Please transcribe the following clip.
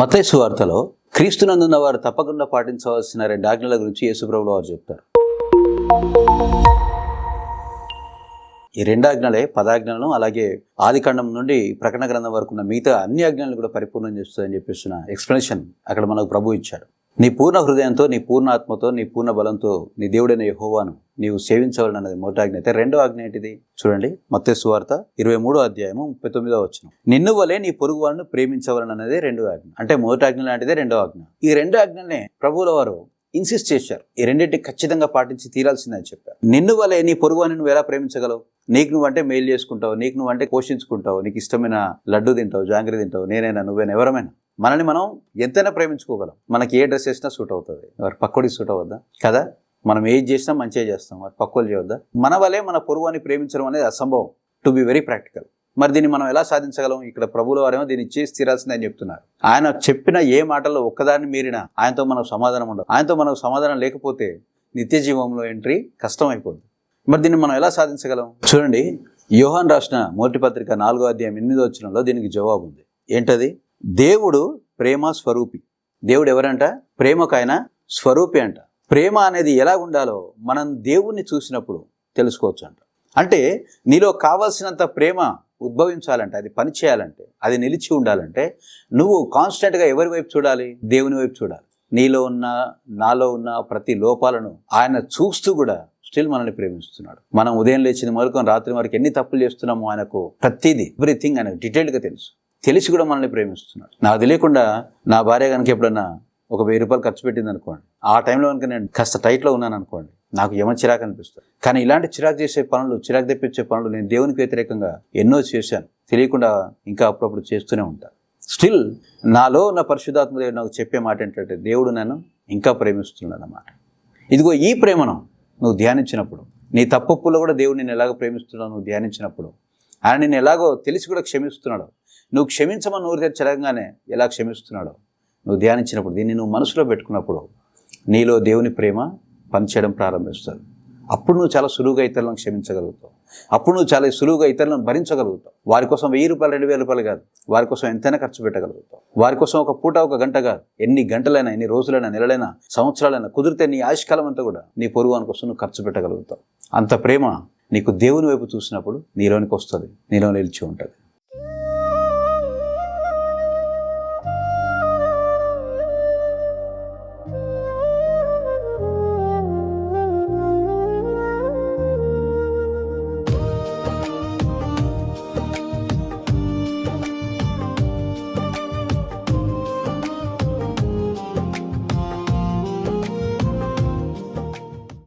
మతేసు వార్తలో క్రీస్తునందున్న వారు తప్పకుండా పాటించవలసిన రెండు ఆజ్ఞల గురించి యేసుప్రభులు వారు చెప్తారు. ఈ రెండు ఆజ్ఞలే పదాజ్ఞలను అలాగే ఆదికాండం నుండి ప్రకటన గ్రంథం వరకు ఉన్న మిగతా అన్ని ఆజ్ఞలను కూడా పరిపూర్ణం చేస్తుందని చెప్పిస్తున్న ఎక్స్ప్లెనేషన్ అక్కడ మనకు ప్రభు ఇచ్చాడు. నీ పూర్ణ హృదయంతో నీ పూర్ణ ఆత్మతో నీ పూర్ణ బలంతో నీ దేవుడైన యహోవాను నీవు సేవించవాలని అన్నది మొదటి ఆజ్ఞ. అయితే రెండో ఆజ్ఞ ఏంటిది? చూడండి. మత్తయి వార్త ఇరవై మూడో అధ్యాయము ముప్పై తొమ్మిదో వచ్చిన నిన్ను వలే నీ పొరుగు వాళ్ళను ప్రేమించవాలని అనేది రెండో ఆజ్ఞ. అంటే మొదటి ఆజ్ఞ లాంటిదే రెండో ఆజ్ఞ. ఈ రెండో ఆజ్ఞనే ప్రభువుల వారు ఇన్సిస్ట్ చేశారు. ఈ రెండింటి ఖచ్చితంగా పాటించి తీరాల్సిందని చెప్పారు. నిన్ను వలే నీ పొరుగు అని నువ్వు ఎలా ప్రేమించగలవు? నీకు నువ్వంటే మేలు చేసుకుంటావు నీకు నువ్వంటే పోషించుకుంటావు నీకు ఇష్టమైన లడ్డు తింటావు జాంగ్రీ తింటావు నేనైనా నువ్వైనా ఎవరమైనా? మనల్ని మనం ఎంతైనా ప్రేమించుకోగలం. మనకి ఏ డ్రెస్ వేసినా సూట్ అవుతుంది. వారి పక్కోడికి సూట్ అవ్వద్దా? కదా? మనం ఏది చేసినా మంచిగా చేస్తాం. వారి పక్కోలు చేయొద్దా? మన వలే మన పొరుగు అని ప్రేమించడం అనేది అసంభవం. To be very practical. మరి దీన్ని మనం ఎలా సాధించగలం? ఇక్కడ ప్రభుల వారేమో దీన్ని చేసి తీరాల్సిందని చెప్తున్నారు. ఆయన చెప్పిన ఏ మాటల్లో ఒక్కదాన్ని మీరినా ఆయనతో మనకు సమాధానం ఉండదు. ఆయనతో మనకు సమాధానం లేకపోతే నిత్య జీవంలో ఎంట్రీ కష్టం అయిపోద్ది మరి దీన్ని మనం ఎలా సాధించగలం? చూడండి యోహాన్ రాసిన మొదటి పత్రిక నాలుగో అధ్యాయం ఎనిమిదో వచ్చినంలో దీనికి జవాబు ఉంది. ఏంటది? దేవుడు ప్రేమ స్వరూపి. దేవుడు ఎవరంట? ప్రేమకు ఆయన స్వరూపి అంట. ప్రేమ అనేది ఎలా ఉండాలో మనం దేవుణ్ణి చూసినప్పుడు తెలుసుకోవచ్చు అంట అంటే నీలో కావాల్సినంత ప్రేమ ఉద్భవించాలంటే అది పని చేయాలంటే అది నిలిచి ఉండాలంటే నువ్వు కాన్స్టెంట్గా ఎవరి వైపు చూడాలి? దేవుని వైపు చూడాలి. నీలో ఉన్న నాలో ఉన్న ప్రతి లోపాలను ఆయన చూస్తూ కూడా స్టిల్ మనల్ని ప్రేమిస్తున్నాడు. మనం ఉదయం లేచిన మొదలుకొని రాత్రి వరకు ఎన్ని తప్పులు చేస్తున్నామో ఆయనకు ప్రతిదీ ఎవ్రీథింగ్ అనేది డీటెయిల్డ్గా తెలుసు. తెలిసి కూడా మనల్ని ప్రేమిస్తున్నాడు. నాకు తెలియకుండా నా భార్య కనుక ఎప్పుడన్నా ఒక వెయ్యి రూపాయలు ఖర్చు పెట్టింది అనుకోండి ఆ టైంలో కనుక నేను కాస్త టైట్లో ఉన్నాను అనుకోండి నాకు ఏమో చిరాకు అనిపిస్తుంది. కానీ ఇలాంటి చిరాకు చేసే పనులు చిరాకు తెప్పించే పనులు నేను దేవునికి వ్యతిరేకంగా ఎన్నో చేశాను. తెలియకుండా ఇంకా అప్పుడప్పుడు చేస్తూనే ఉంటాను స్టిల్ నాలో ఉన్న పరిశుధాత్మ దేవుడు నాకు చెప్పే మాట ఏంటంటే దేవుడు నన్ను ఇంకా ప్రేమిస్తున్నాడు అన్నమాట ఇదిగో ఈ ప్రేమను నువ్వు ధ్యానించినప్పుడు నీ తప్పప్పులో కూడా దేవుడు నేను ఎలాగో ప్రేమిస్తున్నావు నువ్వు ధ్యానించినప్పుడు ఆయన నేను ఎలాగో తెలిసి కూడా క్షమిస్తున్నాడు నువ్వు క్షమించమని నోరు తెచ్చడంగానే ఎలా క్షమిస్తున్నాడో. నువ్వు ధ్యానించినప్పుడు దీన్ని నువ్వు మనసులో పెట్టుకున్నప్పుడు నీలో దేవుని ప్రేమ పనిచేయడం ప్రారంభిస్తుంది. అప్పుడు నువ్వు చాలా సులువుగా ఇతరులను క్షమించగలుగుతావు. అప్పుడు నువ్వు చాలా సులువుగా ఇతరులను భరించగలుగుతావు. వారి కోసం వెయ్యి రూపాయలు రెండు వేల రూపాయలు కాదు. వారి కోసం ఎంతైనా ఖర్చు పెట్టగలుగుతావు. వారి కోసం ఒక పూట ఒక గంట కాదు. ఎన్ని గంటలైనా ఎన్ని రోజులైనా నెలలైనా సంవత్సరాలైనా కుదిరితే నీ ఆయుష్కాలం అంతా కూడా నీ పొరుగు కోసం నువ్వు ఖర్చు పెట్టగలుగుతావు. అంత ప్రేమ నీకు దేవుని వైపు చూసినప్పుడు నీలోనికి వస్తుంది. నీలో నిలిచి ఉంటుంది.